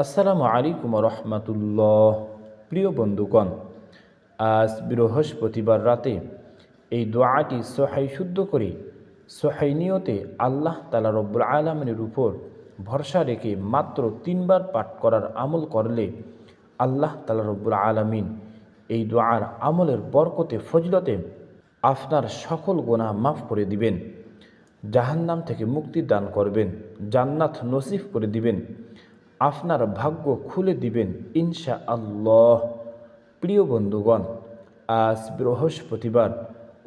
আসসালামু আলাইকুম রহমতুল্লাহ। প্রিয় বন্ধুগণ, আজ বৃহস্পতিবার রাতে এই দোয়াটি সহাই শুদ্ধ করে সহাই নিয়তে আল্লাহ তালা রব্বুল আলমিনের উপর ভরসা রেখে মাত্র তিনবার পাঠ করার আমল করলে আল্লাহ তালা রব্বুল আলমিন এই দোয়ার আমলের বরকতে, ফজলতে আপনার সকল গোনা মাফ করে দিবেন, জাহান্নাম থেকে মুক্তি দান করবেন, জান্নাত নসিফ করে দিবেন। আপনার ভাগ্য খুলে দিবেন ইনশা আল্লাহ প্রিয় বন্ধুগণ, আজ বৃহস্পতিবার,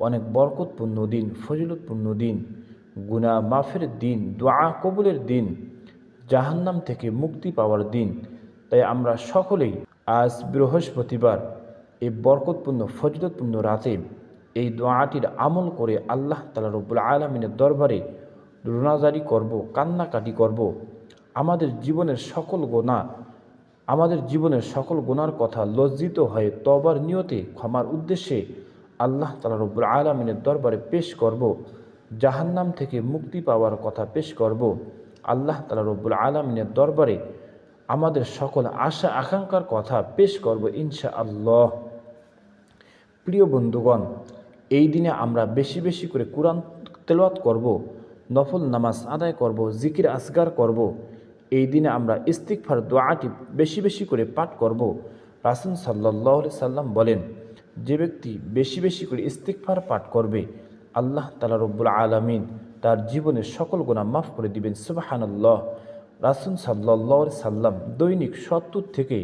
অনেক বরকতপূর্ণ দিন, ফজিলতপূর্ণ দিন গুনা মাফের দিন, দোয়া কবুলের দিন, জাহান্নাম থেকে মুক্তি পাওয়ার দিন। তাই আমরা সকলেই আজ বৃহস্পতিবার, এই বরকতপূর্ণ, ফজিলতপূর্ণ রাতে এই দোয়াটির আমল করে আল্লাহ তালা রব্বুল আলমিনের দরবারে রোনাজারি করব, কান্নাকাটি করব। আমাদের জীবনের সকল গোনা আমাদের জীবনের সকল গোনার কথা লজ্জিত হয়ে তবার নিয়তে ক্ষমার উদ্দেশ্যে আল্লাহ তালা রব্বুল আলমিনের দরবারে পেশ করব, জাহান্নাম থেকে মুক্তি পাওয়ার কথা পেশ করব, আল্লাহ তালা রব্বুল আলমিনের দরবারে আমাদের সকল আশা আকাঙ্ক্ষার কথা পেশ করব ইনশা আল্লাহ প্রিয় বন্ধুগণ, এই দিনে আমরা বেশি বেশি করে কোরআন তেলাওয়াত করব, নফল নামাজ আদায় করব, জিকির আসগার করব এই দিনে আমরা ইস্তিকফার দোয়াটি বেশি বেশি করে পাঠ করব রাসুল সাল্লাহ সাল্লাম বলেন, যে ব্যক্তি বেশি বেশি করে ইস্তিকফার পাঠ করবে, আল্লাহ তালা রব্বুল আলমিন তার জীবনের সকল গুণা মাফ করে দিবেন সুবাহানাল্লাহ রাসুল সাল্লাহ সাল্লাম দৈনিক সত্তর থেকে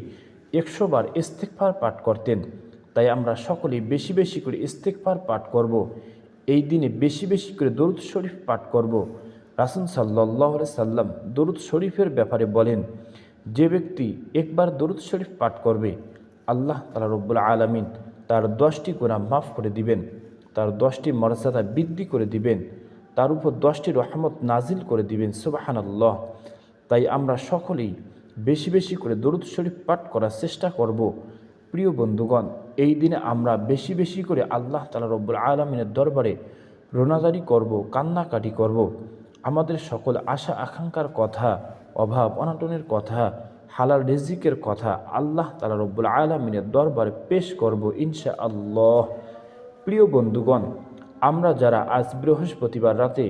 একশো বার ইস্তিকফার পাঠ করতেন তাই আমরা সকলেই বেশি বেশি করে ইস্তেকফার পাঠ করব। এই দিনে বেশি বেশি করে দরুদ শরীফ পাঠ করব। রাসুল সাল্লাহ সাল্লাম দরুদ শরীফের ব্যাপারে বলেন, যে ব্যক্তি একবার দরুদ শরীফ পাঠ করবে, আল্লাহ তালা রব্বুল আলমিন তার দশটি গোনা মাফ করে দিবেন, তার দশটি মর্যাদা বৃদ্ধি করে দিবেন, তার উপর দশটি রহমত নাজিল করে দিবেন সুবাহান আল্লাহ তাই আমরা সকলেই বেশি বেশি করে দরুদ শরীফ পাঠ করার চেষ্টা করব। প্রিয় বন্ধুগণ, এই দিনে আমরা বেশি বেশি করে আল্লাহ তালা রব্বুল আলমিনের দরবারে রোনাজারি করব, কান্নাকাটি করব। আমাদের সকল আশা, আকাঙ্ক্ষার কথা, অভাব, অনাটনের কথা, হালাল রিজিকের কথা আল্লাহ তালা রব্বুল আলমিনের দরবারে পেশ করব ইনশা আল্লাহ প্রিয় বন্ধুগণ, আমরা যারা আজ বৃহস্পতিবার রাতে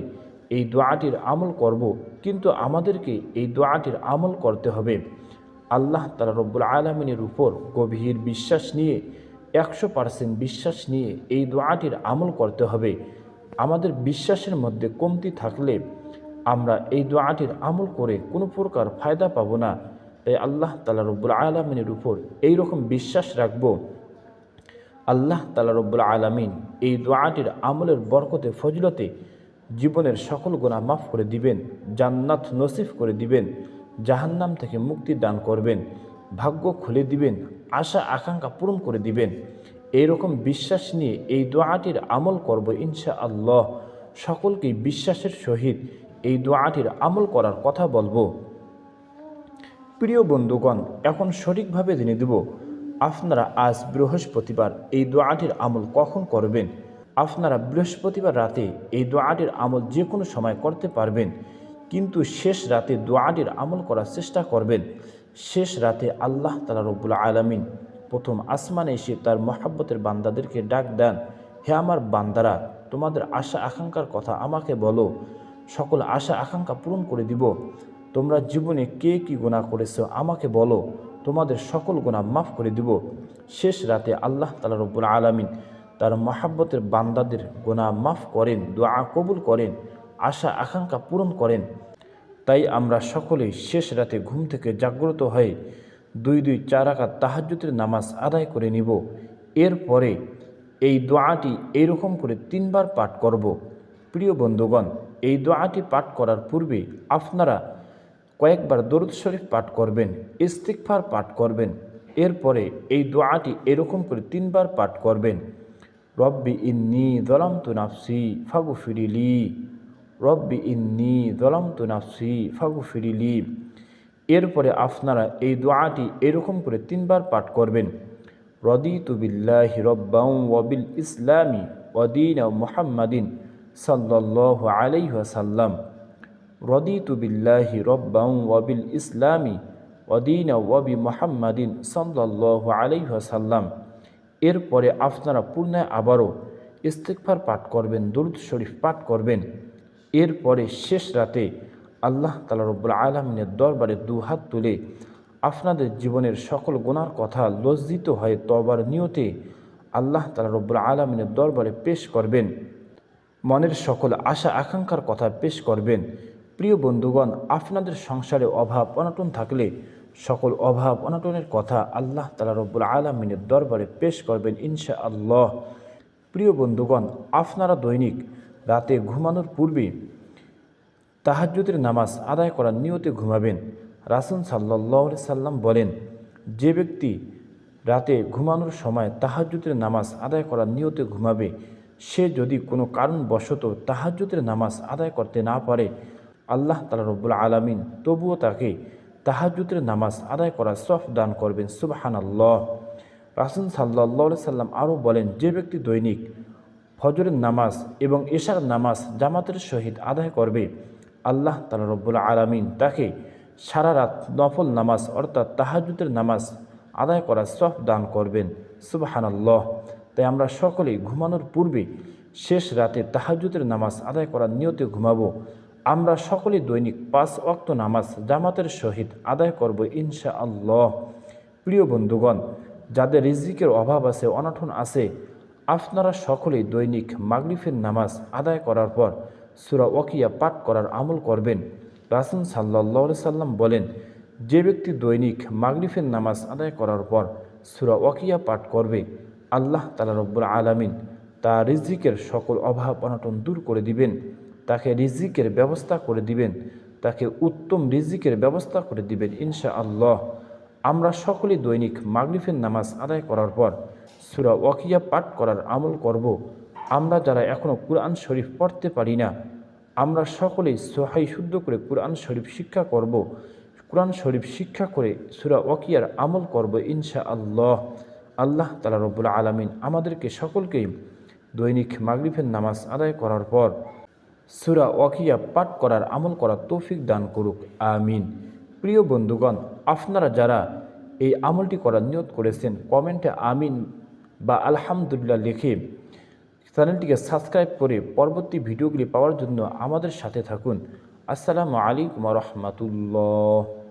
এই দোয়াটির আমল করব, কিন্তু আমাদেরকে এই দোয়াটির আমল করতে হবে। আল্লাহ তালা রব্বুল আলমিনের উপর গভীর বিশ্বাস নিয়ে, একশো পার্সেন্ট বিশ্বাস নিয়ে এই দোয়াটির আমল করতে হবে। আমাদের বিশ্বাসের মধ্যে কমতি থাকলে আমরা এই দোয়াটির আমল করে কোনো প্রকার ফায়দা পাব না। তাই আল্লাহ তালা রব্বুল আলমিনের উপর এই রকম বিশ্বাস রাখব। আল্লাহ তালা রব্বুল আলমিন এই দোয়াটির আমলের বরকতে, ফজলতে জীবনের সকল গোনা মাফ করে দিবেন, জান্নাত নসিফ করে দিবেন, জাহান্নাম থেকে মুক্তি দান করবেন, ভাগ্য খুলে দিবেন, আশা আকাঙ্ক্ষা পূরণ করে দিবেন। এইরকম বিশ্বাস নিয়ে এই দোয়াটির আমল করব ইনশা আল্লাহ সকলকেই বিশ্বাসের সহিত এই দোয়াটির আমল করার কথা বলব। প্রিয় বন্ধুগণ, এখন সঠিকভাবে জেনে দেব, আপনারা আজ বৃহস্পতিবার এই দোয়াটির আমল কখন করবেন? আপনারা বৃহস্পতিবার রাতে এই দোয়াটির আমল যে কোনো সময় করতে পারবেন, কিন্তু শেষ রাতে দোয়াটির আমল করার চেষ্টা করবেন। শেষ রাতে আল্লাহ তালা রব্বুল আলমিন প্রথম আসমানে এসে তার মহাব্বতের বান্দাদেরকে ডাক দেন, হে আমার বান্দারা, তোমাদের আশা আকাঙ্ক্ষার কথা আমাকে বলো। সকল আশা, আকাঙ্ক্ষা পূরণ করে দিব। তোমরা জীবনে কে কি গুণা করেছ আমাকে বলো। তোমাদের সকল গুণা মাফ করে দিব। শেষ রাতে আল্লাহ তালা রব্বুল আলমিন তার মহাব্বতের বান্দাদের গোনা মাফ করেন, দোয়া কবুল করেন, আশা, আকাঙ্ক্ষা পূরণ করেন। তাই আমরা সকলেই শেষ রাতে ঘুম থেকে জাগ্রত হয়ে দুই দুই চার আকাত তাহাজ্যতের নামাজ আদায় করে নিব। এরপরে এই দোয়াটি এইরকম করে তিনবার পাঠ করব। প্রিয় বন্ধুগণ এই দোয়াটি পাঠ করার পূর্বে আপনারা কয়েকবার দরুদ শরীফ পাঠ করবেন ইস্তিকফার পাঠ করবেন, এরপরে এই দোয়াটি এরকম করে তিনবার পাঠ করবেন। রব্বি ইন্নি দলাম তু নাফসি ফাগু ফিরিলি রব্বি ইন্নি দলাম তু নাফসি ফাগু ফিরিলি এরপরে আপনারা এই দোয়াটি এরকম করে তিনবার পাঠ করবেন। রদি তুবিল্লাহি রব্বাউ ওয়াবিল ইসলামি ওদিন মোহাম্মদিন। সাল্লাহ আলাইহাসাল্লাম রদিতু বিল্লাহি রব্বাউ ওয়াবিল ইসলামি অদিন ওয়াবি মোহাম্মদিন সাল্লাহ আলাইসাল্লাম এরপরে আপনারা পূর্ণায় আবারও ইস্তেকফার পাঠ করবেন, দরুদ শরীফ পাঠ করবেন। এরপরে শেষ রাতে আল্লাহ তালা রব্বুল আলমিনের দরবারে দু হাত তুলে আপনাদের জীবনের সকল গুনার কথা লজ্জিত হয়ে তবার নিয়তে আল্লাহ তালা রব্বুল আলমিনের দরবারে পেশ করবেন। মনের সকল আশা আকাঙ্ক্ষার কথা পেশ করবেন। প্রিয় বন্ধুগণ, আপনাদের সংসারে অভাব, অনটন থাকলে সকল অভাব, অনটনের কথা আল্লাহ তালা রব্বুল আলমিনের দরবারে পেশ করবেন ইনশা আল্লাহ প্রিয় বন্ধুগণ, আপনারা দৈনিক রাতে ঘুমানোর পূর্বে তাহাজ্জুদের নামাজ আদায় করার নিয়তে ঘুমাবেন। রাসুল সাল্লাহ সাল্লাম বলেন, যে ব্যক্তি রাতে ঘুমানোর সময় তাহাজ্জুদের নামাজ আদায় করার নিয়তে ঘুমাবে সে যদি কোনো কারণবশত তাহাজ্জুদের নামাজ আদায় করতে না পারে, আল্লাহ তালা রব্বুল আলমিন তবুও তাকে তাহাজ্জুদের নামাজ আদায় করার সফ দান করবেন সুবাহান আল্লাহ রাসুল সাল্লাহ সাল্লাম আরও বলেন, যে ব্যক্তি দৈনিক ফজরের নামাজ এবং এশার নামাজ জামাতের সহিত আদায় করবে, আল্লাহ তালা রব্বুল আলমিন তাকে সারা রাত নফল নামাজ অর্থাৎ তাহাজুদের নামাজ আদায় করার সফ দান করবেন, সুবাহানাল্লাহ। তাই আমরা সকলেই ঘুমানোর পূর্বে শেষ রাতে তাহাজুদের নামাজ আদায় করার নিয়তে ঘুমাবো। আমরা সকলে দৈনিক পাঁচ অক্ত নামাজ জামাতের সহিত আদায় করব ইনশা আল্লাহ প্রিয় বন্ধুগণ, যাদের রিজিকের অভাব আছে অনঠন আছে, আপনারা সকলেই দৈনিক মাগরিফের নামাজ আদায় করার পর সুরা ওয়াকিয়া পাঠ করার আমল করবেন। রাসুল সাল্লাহ সাল্লাম বলেন, যে ব্যক্তি দৈনিক মাগরিফের নামাজ আদায় করার পর সুরা ওয়াকিয়া পাঠ করবে আল্লাহ তালা রব্বুল আলামিন তা রিজিকের সকল অভাব অনটন দূর করে দিবেন, তাকে রিজিকের ব্যবস্থা করে দিবেন, তাকে উত্তম রিজিকের ব্যবস্থা করে দিবেন ইনশা আল্লাহ আমরা সকলেই দৈনিক মাগরিফের নামাজ আদায় করার পর সুরা ওয়াকিয়া পাঠ করার আমল করব। আমরা যারা এখনও কোরআন শরীফ পড়তে পারি না, আমরা সকলেই সোহাই শুদ্ধ করে কোরআন শরীফ শিক্ষা করব। কোরআন শরীফ শিক্ষা করে সুরা ওয়াকিয়ার আমল করব ইনশা আল্লাহ আল্লাহ তালা রব্বুল আলমিন আমাদেরকে সকলকেই দৈনিক মাগরিফের নামাজ আদায় করার পর সুরা ওয়াকিয়া পাঠ করার আমল করার তৌফিক দান করুক। আমিন। প্রিয় বন্ধুগণ, আপনারা যারা এই আমলটি করার নিয়ত করেছেন, কমেন্টে আমিন বা আলহামদুলিল্লাহ লিখে চ্যানেলটিকে সাবস্ক্রাইব করে পরবর্তী ভিডিওগুলি পাওয়ার জন্য আমাদের সাথে থাকুন। আসসালামু আলাইকুম রহমতুল্লাহ।